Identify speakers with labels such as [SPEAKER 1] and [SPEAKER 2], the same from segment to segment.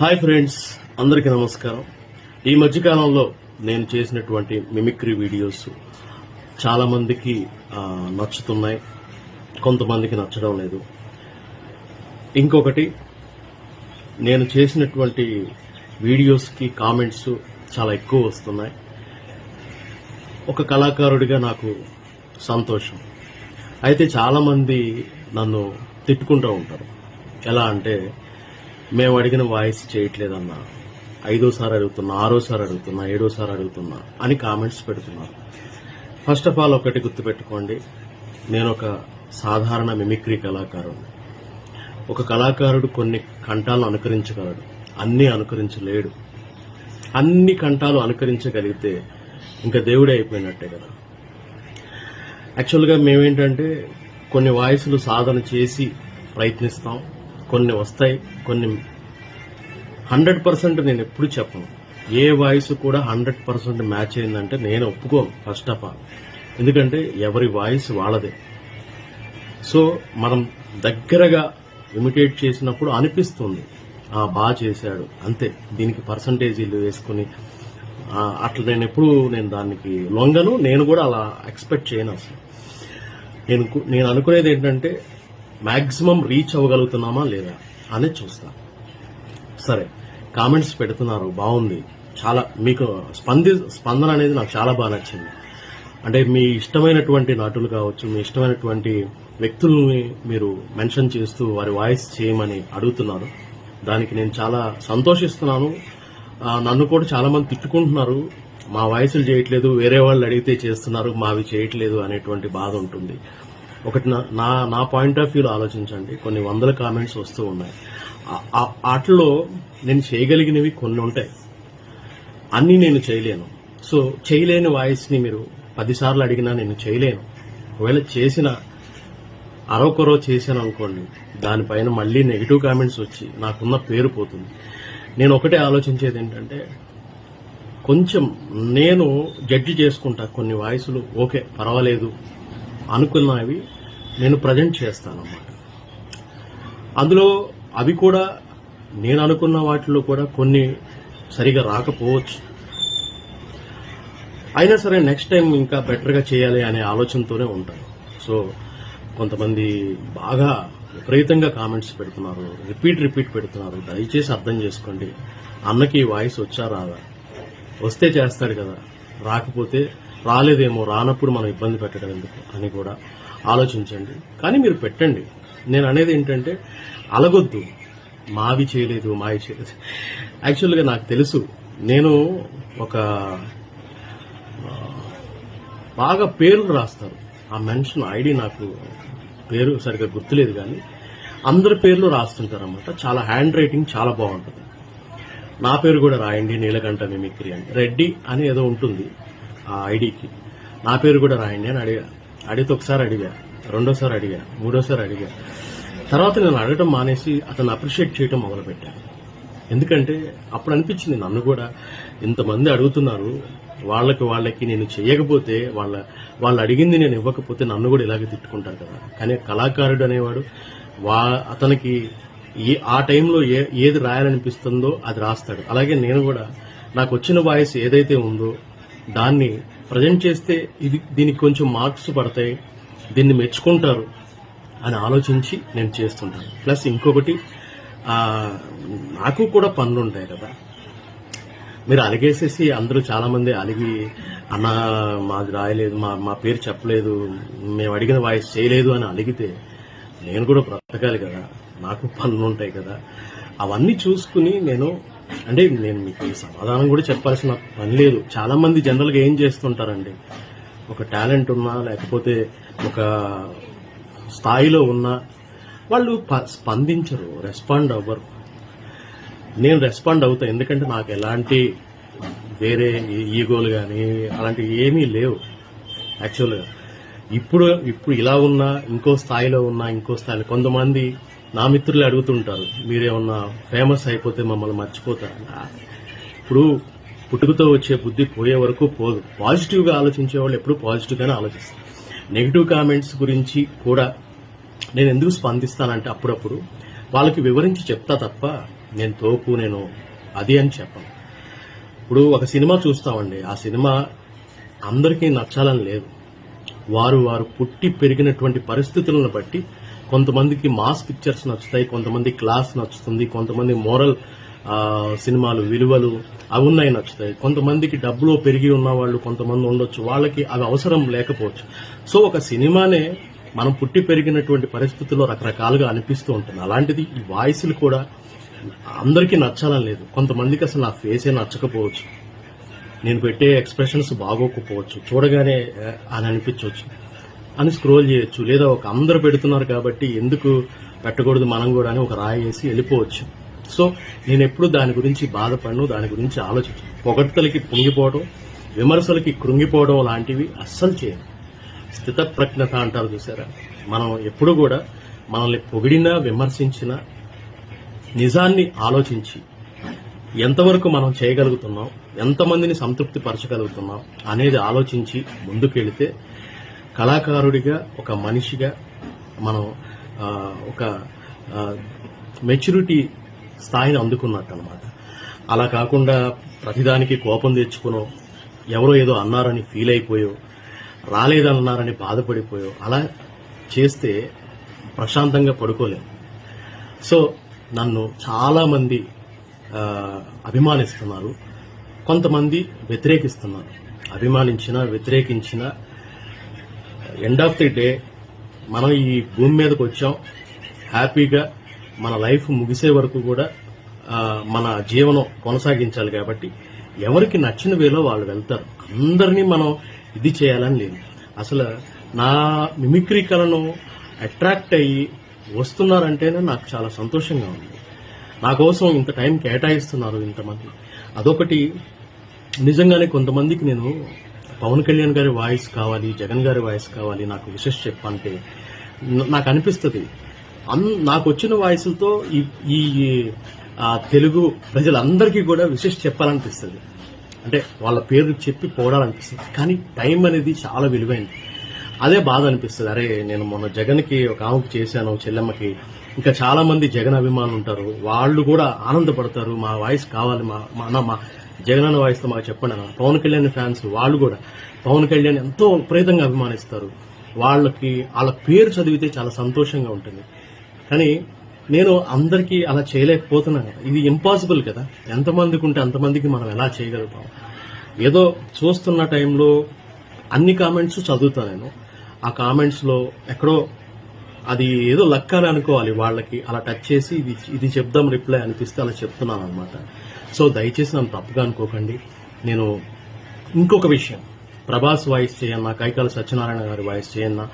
[SPEAKER 1] Hi friends అందరికీ నమస్కారం. ఈ మధ్యకాలంలో నేను చేసినటువంటి మిమిక్రీ వీడియోస్ చాలామందికి నచ్చుతున్నాయి. కొంతమందికి నచ్చడం లేదు. ఇంకొకటి నేను చేసినటువంటి వీడియోస్కి కామెంట్స్ చాలా ఎక్కువ వస్తున్నాయి. ఒక కళాకారుడిగా నాకు సంతోషం. అయితే చాలామంది నన్ను తిట్టుకుంటూ ఉంటారు. ఎలా అంటే మేము అడిగిన వాయిస్ చేయట్లేదన్నా. ఐదోసారి అడుగుతున్నా ఆరోసారి అడుగుతున్నా ఏడోసారి అడుగుతున్నా అని కామెంట్స్ పెడుతున్నారు. ఫస్ట్ ఆఫ్ ఆల్ ఒకటి గుర్తుపెట్టుకోండి. నేను ఒక సాధారణ మిమిక్రీ కళాకారుడు ఒక కళాకారుడు కొన్ని కంఠాలను అనుకరించగలడు. అన్నీ అనుకరించలేడు. అన్ని కంఠాలు అనుకరించగలిగితే ఇంకా దేవుడే అయిపోయినట్టే కదా. యాక్చువల్గా మేమేంటంటే కొన్ని వాయిస్లు సాధన చేసి ప్రయత్నిస్తాం. కొన్ని వస్తాయి కొన్ని హండ్రెడ్ పర్సెంట్ నేను ఎప్పుడు చెప్పను. ఏ వాయిస్ కూడా హండ్రెడ్ పర్సెంట్ మ్యాచ్ అయిందంటే నేను ఒప్పుకోను ఫస్ట్ ఆఫ్ ఆల్ ఎందుకంటే ఎవరి వాయిస్ వాళ్ళదే. సో మనం దగ్గరగా ఇమిటేట్ చేసినప్పుడు అనిపిస్తుంది. ఆ బాగా చేశాడు అంతే. దీనికి పర్సంటేజీలు వేసుకుని అట్లా నేను ఎప్పుడు నేను దానికి లొంగను నేను కూడా అలా ఎక్స్పెక్ట్ చేయను అసలు. నేను నేను అనుకునేది ఏంటంటే మ్యాక్సిమం రీచ్ అవ్వగలుగుతున్నామా లేదా అనేది చూస్తా. సరే కామెంట్స్ పెడుతున్నారు బాగుంది. చాలా మీకు స్పంది స్పందన అనేది నాకు చాలా బాగా నచ్చింది. అంటే మీ ఇష్టమైనటువంటి నటులు కావచ్చు మీ ఇష్టమైనటువంటి వ్యక్తుల్ని మీరు మెన్షన్ చేస్తూ వారి వాయిస్ చేయమని అడుగుతున్నారు. దానికి నేను చాలా సంతోషిస్తున్నాను. నన్ను కూడా చాలా మంది తిట్టుకుంటున్నారు. మా వాయిస్లు చేయట్లేదు వేరే వాళ్ళు అడిగితే చేస్తున్నారు మావి చేయట్లేదు అనేటువంటి బాధ ఉంటుంది. ఒకటి నా- నా పాయింట్ ఆఫ్ వ్యూలో ఆలోచించండి. కొన్ని వందల కామెంట్స్ వస్తూ ఉన్నాయి. ఆ- వాటిలో నేను చేయగలిగినవి కొన్ని ఉంటాయి. అన్ని నేను చేయలేను. సో చేయలేని వాయిస్ని మీరు పదిసార్లు అడిగినా నేను చేయలేను. ఒకవేళ చేసిన అరొకరో చేశాను అనుకోండి దానిపైన మళ్ళీ నెగిటివ్ కామెంట్స్ వచ్చి నాకున్న పేరు పోతుంది. నేను ఒకటే ఆలోచించేది ఏంటంటే కొంచెం నేను జడ్జి చేసుకుంటా కొన్ని వాయిస్లు ఓకే పర్వాలేదు. అనుకున్నవి నేను ప్రజెంట్ చేస్తానన్నమాట. అందులో అవి కూడా నేను అనుకున్న వాటిలో కూడా కొన్ని సరిగా రాకపోవచ్చు. అయినా సరే నెక్స్ట్ టైం ఇంకా బెటర్గా చేయాలి అనే ఆలోచనతోనే ఉంటాను. సో కొంతమంది బాగా విపరీతంగా కామెంట్స్ పెడుతున్నారు రిపీట్ రిపీట్ పెడుతున్నారు. దయచేసి అర్థం చేసుకోండి. అన్నకి వాయిస్ వచ్చా రాదా? వస్తే చేస్తాడు కదా. రాకపోతే రాలేదేమో రానప్పుడు మనం ఇబ్బంది పెట్టడం ఎందుకు అని కూడా ఆలోచించండి. కానీ మీరు పెట్టండి. నేను అనేది ఏంటంటే అలగొద్దు. మావి చేయలేదు మావి చేయలేదు. యాక్చువల్గా నాకు తెలుసు నేను ఒక బాగా పేర్లు రాస్తారు ఆ మెన్షన్ ఐడి నాకు పేరు సరిగ్గా గుర్తులేదు కానీ అందరి పేర్లు రాస్తుంటారనమాట చాలా హ్యాండ్ రైటింగ్ చాలా బాగుంటుంది. నా పేరు కూడా రాయండి నీలకంఠ మిమిక్రీ అని. రెడ్డి అని ఏదో ఉంటుంది. ఆ ఐడికి. నా పేరు కూడా రాయండి. అని అడిగా అడిగితే ఒకసారి అడిగా రెండోసారి అడిగా మూడోసారి అడిగా. తర్వాత నేను అడగటం మానేసి అతను అప్రిషియేట్ చేయటం మొదలుపెట్టాను. ఎందుకంటే అప్పుడు అనిపించింది నన్ను కూడా ఇంతమంది అడుగుతున్నారు వాళ్ళకి వాళ్ళకి నేను చేయకపోతే వాళ్ళ వాళ్ళు అడిగింది నేను ఇవ్వకపోతే నన్ను కూడా ఇలాగే తిట్టుకుంటారు కదా. కానీ కళాకారుడు అనేవాడు వా అతనికి ఏ ఆ టైంలో ఏ ఏది రాయాలనిపిస్తుందో అది రాస్తాడు. అలాగే నేను కూడా నాకు వచ్చిన వాయిస్ ఏదైతే ఉందో దాన్ని ప్రజెంట్ చేస్తే ఇది దీనికి కొంచెం మార్క్స్ పడతాయి దీన్ని మెచ్చుకుంటారు అని ఆలోచించి నేను చేస్తుంటాను. ప్లస్ ఇంకొకటి నాకు కూడా పనులు ఉంటాయి కదా. మీరు అలిగేసేసి అందరూ చాలామంది అలిగి అన్న మాది రాయలేదు మా మా పేరు చెప్పలేదు మేము అడిగిన వాయిస్ చేయలేదు అని అలిగితే నేను కూడా బ్రతకాలి కదా. నాకు పనులు ఉంటాయి కదా. అవన్నీ చూసుకుని నేను అంటే నేను మీకు ఈ సమాధానం కూడా చెప్పాల్సిన పని లేదు. చాలా మంది ఏం చేస్తుంటారండి? ఒక టాలెంట్ ఉన్నా లేకపోతే ఒక స్థాయిలో ఉన్నా వాళ్ళు ప- స్పందించరు రెస్పాండ్ అవ్వరు. నేను రెస్పాండ్ అవుతా ఎందుకంటే నాకు ఎలాంటి వేరే ఈ- ఈగోలు కానీ అలాంటివి ఏమీ లేవు యాక్చువల్గా. ఇప్పుడు ఇప్పుడు ఇలా ఉన్నా ఇంకో స్థాయిలో ఉన్నా ఇంకో స్థాయిలో కొంతమంది నా మిత్రులు అడుగుతుంటారు మీరేమన్నా ఫేమస్ అయిపోతే మమ్మల్ని మర్చిపోతారు? ఇప్పుడు పుట్టుకతో వచ్చే బుద్ధి పోయే వరకు పోదు. పాజిటివ్గా ఆలోచించే వాళ్ళు ఎప్పుడు పాజిటివ్గానే ఆలోచిస్తారు. నెగిటివ్ కామెంట్స్ గురించి కూడా నేను ఎందుకు స్పందిస్తానంటే అప్పుడప్పుడు వాళ్ళకి వివరించి చెప్తా తప్ప నేను తోపు నేను అది అని చెప్పను. ఇప్పుడు ఒక సినిమా చూస్తామండి. ఆ సినిమా అందరికీ నచ్చాలని లేదు. వారు వారు పుట్టి పెరిగినటువంటి పరిస్థితులను బట్టి కొంతమందికి మాస్ పిక్చర్స్ నచ్చుతాయి కొంతమంది క్లాస్ నచ్చుతుంది కొంతమంది మోరల్ సినిమాలు విలువలు అవి ఉన్నాయి నచ్చుతాయి. కొంతమందికి డబ్బులో పెరిగి ఉన్న వాళ్ళు కొంతమంది ఉండొచ్చు. వాళ్ళకి అవి అవసరం లేకపోవచ్చు. సో ఒక సినిమానే మనం పుట్టి పెరిగినటువంటి పరిస్థితుల్లో రకరకాలుగా అనిపిస్తూ ఉంటుంది. అలాంటిది ఈ వాయిస్లు కూడా అందరికీ నచ్చాలని లేదు. కొంతమందికి అసలు నా ఫేసే నచ్చకపోవచ్చు. నేను పెట్టే ఎక్స్ప్రెషన్స్ బాగోకపోవచ్చు. చూడగానే అని అనిపించవచ్చు అని స్క్రోల్ చేయొచ్చు. లేదా ఒక అందరు పెడుతున్నారు కాబట్టి ఎందుకు పెట్టకూడదు మనం కూడా అని ఒక రాయి వేసి వెళ్ళిపోవచ్చు. సో నేను ఎప్పుడు దాని గురించి బాధపడను దాని గురించి ఆలోచించను. పొగడ్తలకి పొంగిపోవడం విమర్శలకి కృంగిపోవడం లాంటివి అస్సలు చేయను. స్థితప్రజ్ఞత అంటారు చూసారా? మనం ఎప్పుడు కూడా మనల్ని పొగిడినా విమర్శించినా నిజాన్ని ఆలోచించి ఎంతవరకు మనం చేయగలుగుతున్నాం ఎంతమందిని సంతృప్తి పరచగలుగుతున్నాం అనేది ఆలోచించి ముందుకెళితే కళాకారుడిగా ఒక మనిషిగా మనం ఒక మెచ్యూరిటీ స్థాయిని అందుకున్నట్టు అనమాట అలా కాకుండా ప్రతిదానికి కోపం తెచ్చుకునో ఎవరో ఏదో అన్నారని ఫీల్ అయిపోయో రాలేదన్నారని బాధపడిపోయో అలా చేస్తే ప్రశాంతంగా పడుకోలేం. సో నన్ను చాలామంది అభిమానిస్తున్నారు. కొంతమంది వ్యతిరేకిస్తున్నారు. అభిమానించినా వ్యతిరేకించినా ఎండ్ ఆఫ్ ది డే మనం ఈ భూమి మీదకి వచ్చాం. హ్యాపీగా మన లైఫ్ ముగిసే వరకు కూడా మన జీవనం కొనసాగించాలి కాబట్టి ఎవరికి నచ్చిన వేలో వాళ్ళు వెళ్తారు. అందరినీ మనం ఇది చేయాలని లేదు. అసలు నా మిమిక్రీ కళను అట్రాక్ట్ అయ్యి వస్తున్నారంటేనే నాకు చాలా సంతోషంగా ఉంది. నా కోసం ఇంత టైం కేటాయిస్తున్నారు ఇంతమంది. అదొకటి. నిజంగానే కొంతమందికి నేను పవన్ కళ్యాణ్ గారి వాయిస్ కావాలి జగన్ గారి వాయిస్ కావాలి నాకు విశేష చెప్పంటే నాకు అనిపిస్తుంది. అన్- నాకు వచ్చిన వాయిస్లతో ఈ ఈ తెలుగు ప్రజలందరికీ కూడా విశేష చెప్పాలనిపిస్తుంది. అంటే వాళ్ళ పేరు చెప్పి పోవడాలనిపిస్తుంది కానీ టైం అనేది చాలా విలువైంది. అదే బాధ అనిపిస్తుంది. అరే నేను మొన్న జగన్కి ఒక ఆమెకు చేశాను చెల్లెమ్మకి. ఇంకా చాలా మంది జగన్ అభిమానులు ఉంటారు. వాళ్ళు కూడా ఆనందపడతారు. మా వాయిస్ కావాలి మా మా అన్న జగన్ అన్న వాయిస్తో మాకు చెప్పండి అన్న. పవన్ కళ్యాణ్ ఫ్యాన్స్ వాళ్ళు కూడా పవన్ కళ్యాణ్ ఎంతో విపరీతంగా అభిమానిస్తారు. వాళ్ళకి వాళ్ళ పేరు చదివితే చాలా సంతోషంగా ఉంటుంది. కానీ నేను అందరికీ అలా చేయలేకపోతున్నాను. కదా ఇది ఇంపాసిబుల్ కదా. ఎంతమందికి ఉంటే అంతమందికి మనం ఎలా చేయగలుగుతాం? ఏదో చూస్తున్న టైంలో అన్ని కామెంట్స్ చదువుతా నేను. ఆ కామెంట్స్లో ఎక్కడో అది ఏదో లక్ అని అనుకోవాలి వాళ్ళకి. అలా టచ్ చేసి ఇది ఇది చెప్దాం రిప్లై అనిపిస్తే అలా చెప్తున్నాను అనమాట సో దయచేసి నన్ను తప్పుగా అనుకోకండి. నేను ఇంకొక విషయం. ప్రభాస్ వాయిస్ చేయన్నా కైకాల సత్యనారాయణ గారి వాయిస్ చేయన్నా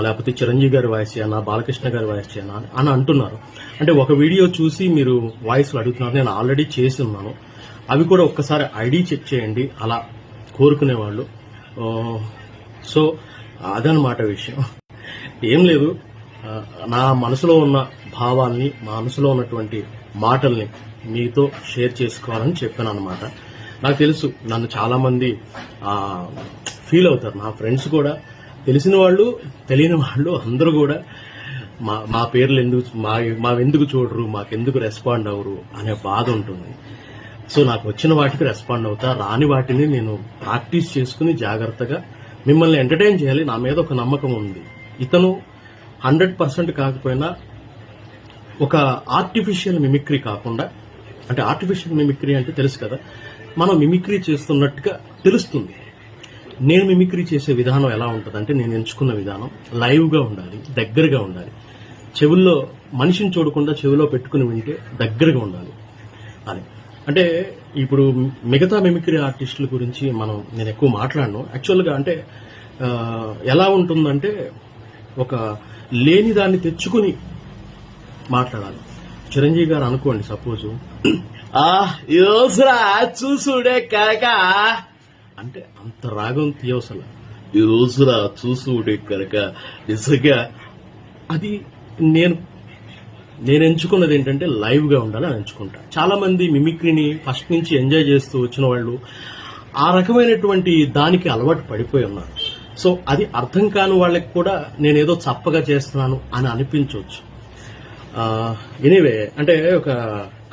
[SPEAKER 1] లేకపోతే చిరంజీవి గారి వాయిస్ చేయన్నా బాలకృష్ణ గారి వాయిస్ చేయన్నా అని అంటున్నారు. అంటే ఒక వీడియో చూసి మీరు వాయిస్లు అడుగుతున్నారు. నేను ఆల్రెడీ చేసి ఉన్నాను. అవి కూడా ఒక్కసారి ఐడి చెక్ చేయండి. అలా కోరుకునేవాళ్ళు. సో అదనమాట విషయం. ఏం లేదు. నా మనసులో ఉన్న భావాల్ని మా మనసులో ఉన్నటువంటి మాటల్ని మీతో షేర్ చేసుకోవాలని చెప్పాను అనమాట నాకు తెలుసు నన్ను చాలామంది ఫీల్ అవుతారు. నా ఫ్రెండ్స్ కూడా తెలిసిన వాళ్ళు తెలియని వాళ్ళు అందరూ కూడా మా మా పేర్లు ఎందుకు మా మావెందుకు చూడరు మాకెందుకు రెస్పాండ్ అవ్వరు అనే బాధ ఉంటుంది. సో నాకు వచ్చిన వాటికి రెస్పాండ్ అవుతా రాని వాటిని నేను ప్రాక్టీస్ చేసుకుని జాగ్రత్తగా మిమ్మల్ని ఎంటర్టైన్ చేయాలి. నా మీద ఒక నమ్మకం ఉంది. ఇతను హండ్రెడ్ పర్సెంట్ కాకపోయినా ఒక ఆర్టిఫిషియల్ మిమిక్రీ కాకుండా అంటే ఆర్టిఫిషియల్ మిమిక్రీ అంటే తెలుసు కదా? మనం మిమిక్రీ చేస్తున్నట్టుగా తెలుస్తుంది. నేను మిమిక్రీ చేసే విధానం ఎలా ఉంటుంది అంటే నేను ఎంచుకున్న విధానం లైవ్గా ఉండాలి దగ్గరగా ఉండాలి. చెవుల్లో మనిషిని చూడకుండా చెవిలో పెట్టుకుని వింటే దగ్గరగా ఉండాలి. అని అంటే ఇప్పుడు మిగతా మిమిక్రీ ఆర్టిస్టుల గురించి మనం నేను ఎక్కువ మాట్లాడను. యాక్చువల్గా అంటే ఎలా ఉంటుందంటే ఒక లేని దాన్ని తెచ్చుకుని మాట్లాడాలి. చిరంజీవి గారు అనుకోండి సపోజ్ ఆ యోసరా చూసుడే కనుక. అంటే అంత రాగం తీయవసల? యోసరా చూసుడే కనుక. నిజంగా. అది నేను నేను ఎంచుకున్నది ఏంటంటే లైవ్గా ఉండాలని ఎంచుకుంటా. చాలా మంది మిమిక్రీని ఫస్ట్ నుంచి ఎంజాయ్ చేస్తూ వచ్చిన వాళ్ళు ఆ రకమైనటువంటి దానికి అలవాటు పడిపోయి ఉన్నారు. సో అది అర్థం కాని వాళ్ళకి కూడా నేనేదో చప్పగా చేస్తున్నాను అని అనిపించవచ్చు. ఎనీవే అంటే ఒక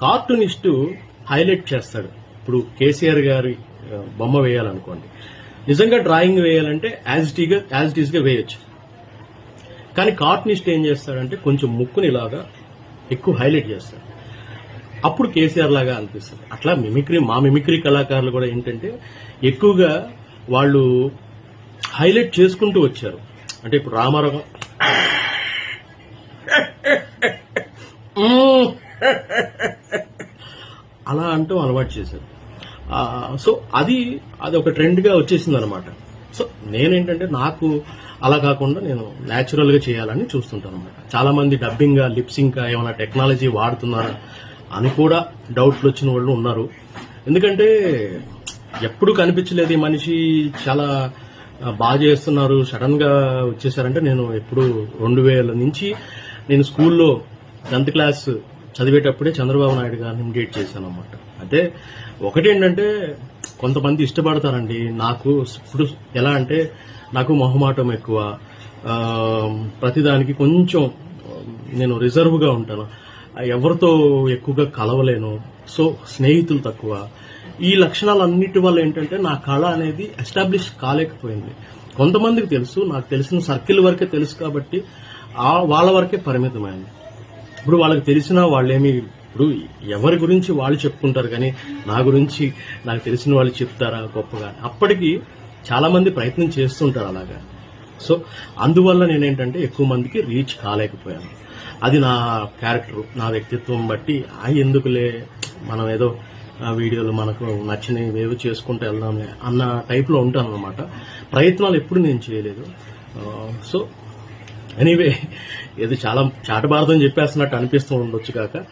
[SPEAKER 1] కార్టూనిస్టు హైలైట్ చేస్తాడు. ఇప్పుడు కేసీఆర్ గారి బొమ్మ వేయాలనుకోండి. నిజంగా డ్రాయింగ్ వేయాలంటే యాజ్ టీగా యాజ్ టీజ్ వేయచ్చు. కానీ కార్టూనిస్ట్ ఏం చేస్తాడంటే కొంచెం ముక్కుని ఇలాగా ఎక్కువ హైలైట్ చేస్తాడు. అప్పుడు కేసీఆర్ లాగా అనిపిస్తుంది. అట్లా మిమిక్రీ మా మిమిక్రీ కళాకారులు కూడా ఏంటంటే ఎక్కువగా వాళ్ళు హైలైట్ చేసుకుంటూ వచ్చారు. అంటే ఇప్పుడు రామారావు మ్మ్. అలా అంటూ అలవాటు చేశారు. సో అది అది ఒక ట్రెండ్గా వచ్చేసింది అనమాట సో నేనేంటంటే నాకు అలా కాకుండా నేను న్యాచురల్గా చేయాలని చూస్తుంటాను అనమాట చాలామంది డబ్బింగ్గా డబ్బింగ్ ఏమైనా టెక్నాలజీ వాడుతున్నారా అని కూడా డౌట్లు వచ్చిన వాళ్ళు ఉన్నారు. ఎందుకంటే ఎప్పుడు కనిపించలేదు ఈ మనిషి చాలా బాగా చేస్తున్నారు. సడన్గా వచ్చేసారంటే నేను ఎప్పుడు రెండు వేల నుంచి నేను స్కూల్లో టెన్త్ క్లాస్ చదివేటప్పుడే చంద్రబాబు నాయుడు గారిని ఇమిడియేట్ చేశాను అనమాట అంటే ఒకటేంటంటే కొంతమంది ఇష్టపడతారండి. నాకు ఇప్పుడు ఎలా అంటే నాకు మొహమాటం ఎక్కువ. ప్రతిదానికి కొంచెం నేను రిజర్వ్గా ఉంటాను. ఎవరితో ఎక్కువగా కలవలేను. సో స్నేహితులు తక్కువ. ఈ లక్షణాలన్నిటి వల్ల ఏంటంటే నా కళ అనేది ఎస్టాబ్లిష్ కాలేకపోయింది. కొంతమందికి తెలుసు నాకు తెలిసిన సర్కిల్ వరకే తెలుసు కాబట్టి వాళ్ళ వరకే పరిమితమైంది. ఇప్పుడు వాళ్ళకి తెలిసిన వాళ్ళేమి ఇప్పుడు ఎవరి గురించి వాళ్ళు చెప్పుకుంటారు కానీ నా గురించి నాకు తెలిసిన వాళ్ళు చెప్తారా గొప్పగా? అప్పటికి చాలామంది ప్రయత్నం చేస్తుంటారు అలాగా. సో అందువల్ల నేనేంటంటే ఎక్కువ మందికి రీచ్ కాలేకపోయాను. అది నా క్యారెక్టర్ నా వ్యక్తిత్వం బట్టి ఆ ఎందుకులే మనం ఏదో వీడియోలు మనకు నచ్చినవి ఏవో చేసుకుంటూ వెళ్దాంలే అన్న టైప్లో ఉంటాను అనమాట ప్రయత్నాలు ఎప్పుడు నేను చేయలేదు. సో ఎనీవే ఏదో చాలా చాటభారతం చెప్పేస్తున్నట్టు అనిపిస్తూ ఉండొచ్చు కాక.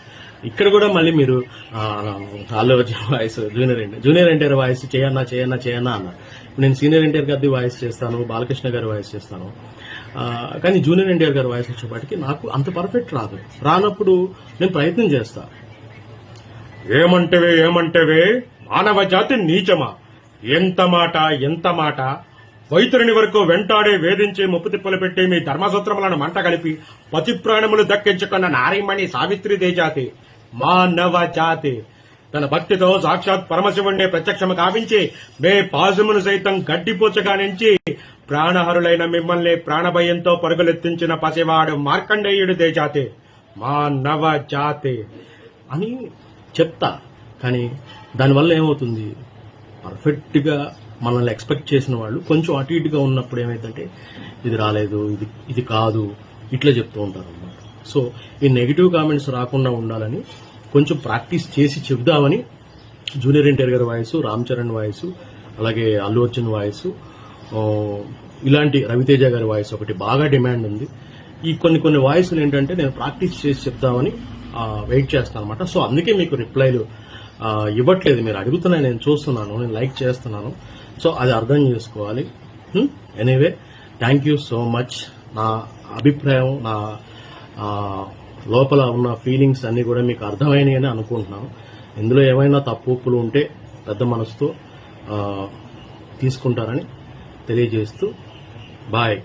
[SPEAKER 1] ఇక్కడ కూడా మళ్ళీ మీరు ఆ, voice junior NTR junior NTR voice చేయన్నా చేయన్నా చేయన్నా అన్న ఇప్పుడు నేను సీనియర్ ఎన్టీఆర్ గారి వాయిస్ చేస్తాను బాలకృష్ణ గారి వాయిస్ చేస్తాను. కానీ జూనియర్ ఎన్టీఆర్ గారి వాయిస్ వచ్చేపాటికి నాకు అంత పర్ఫెక్ట్ రాదు. రానప్పుడు నేను ప్రయత్నం చేస్తా.
[SPEAKER 2] ఏమంటవే ఏమంటవే మానవ జాతి నీచమా? ఎంత మాట ఎంత మాట? వైతురుని వరకు వెంటాడే వేధించి ముప్పు తిప్పలు పెట్టి మీ ధర్మసూత్రములను మంట కలిపి పతి ప్రాణములు దక్కించుకున్న నారీమణి సావిత్రి దేజాతి మానవ జాతి. తన భక్తితో సాక్షాత్ పరమశివుణ్ణి ప్రత్యక్షము కావించి మే పాశమును సైతం గడ్డిపోచగా నుంచి ప్రాణహరులైన మిమ్మల్ని ప్రాణభయంతో పరుగులెత్తించిన పసివాడు మార్కండేయుడు దేజాతి మానవ జాతి.
[SPEAKER 1] అని చెప్తా. కానీ దానివల్ల ఏమవుతుంది? పర్ఫెక్ట్గా మనల్ని ఎక్స్పెక్ట్ చేసిన వాళ్ళు కొంచెం అటు ఇటుగా ఉన్నప్పుడు ఏమైందంటే ఇది రాలేదు ఇది ఇది కాదు ఇట్లా చెప్తూ ఉంటారు అనమాట సో ఈ నెగిటివ్ కామెంట్స్ రాకుండా ఉండాలని కొంచెం ప్రాక్టీస్ చేసి చెప్దామని జూనియర్ ఎన్టీఆర్ గారి వాయిస్ రామ్ చరణ్ వాయిస్ అలాగే అల్లు అర్జున్ వాయిస్ ఇలాంటి రవితేజ గారి వాయిస్ ఒకటి బాగా డిమాండ్ ఉంది. ఈ కొన్ని కొన్ని వాయిస్లు ఏంటంటే నేను ప్రాక్టీస్ చేసి చెప్దామని వెయిట్ చేస్తాను అనమాట సో అందుకే మీకు రిప్లైలు ఇవ్వట్లేదు. మీరు అడుగుతున్నా నేను చూస్తున్నాను నేను లైక్ చేస్తున్నాను. సో అది అర్థం చేసుకోవాలి. Anyway thank you so much నా అభిప్రాయం నా లోపల ఉన్న ఫీలింగ్స్ అన్నీ కూడా మీకు అర్థమైనాయని అని అనుకుంటున్నాను. ఇందులో ఏమైనా తప్పు ఉంటే పెద్ద మనసుతో తీసుకుంటారని తెలియజేస్తూ బాయ్